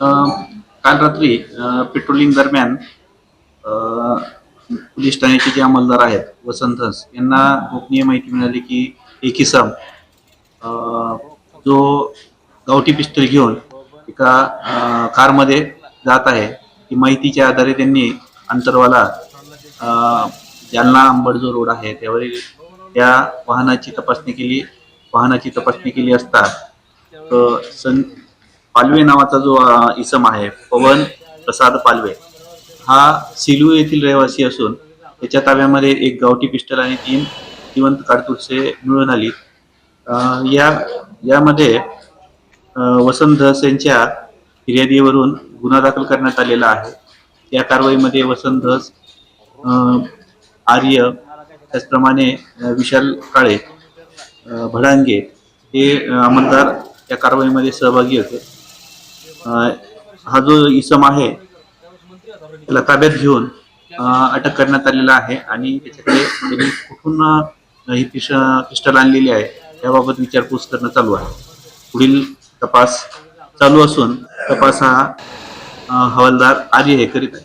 काल रात्री पेट्रोलिंग दरम्यान पोलीस ठाण्याचे जे अंमलदार आहेत वसंत हंस यांना गोपनीय माहिती मिळाली की एक इसम जो गावठी पिस्तूल घेऊन एका कारमध्ये जात आहे ती माहितीच्या आधारे त्यांनी अंतरवाला जालना अंबड जो रोड आहे त्यावरील त्या वाहनाची तपासणी केली वाहनाची तपासणी केली असता सन पालवे नावाचा जो इसम आहे पवन प्रसाद पालवे हा सिलू येथील रहिवासी असून त्याच्या ताब्यामध्ये एक गावठी पिस्टल आणि तीन जिवंत काडतुसे मिळून आली. या यामध्ये वसंत धस यांच्या फिर्यादीवरून गुन्हा दाखल करण्यात आलेला आहे. या कारवाईमध्ये वसंत धस आर्य त्याचप्रमाणे विशाल काळे भडांगे हे अंमलदार या कारवाईमध्ये सहभागी होते. हा जो इसम आहे त्याला ताब्यात घेऊन अटक करण्यात आलेला आहे. आणि त्याच्याकडे त्यांनी कुठून ही पिश पिस्टल आणलेली आहे याबाबत विचारपूस करणं चालू आहे. पुढील तपास चालू असून तपास हा हवालदार आर्य हे करीत आहे.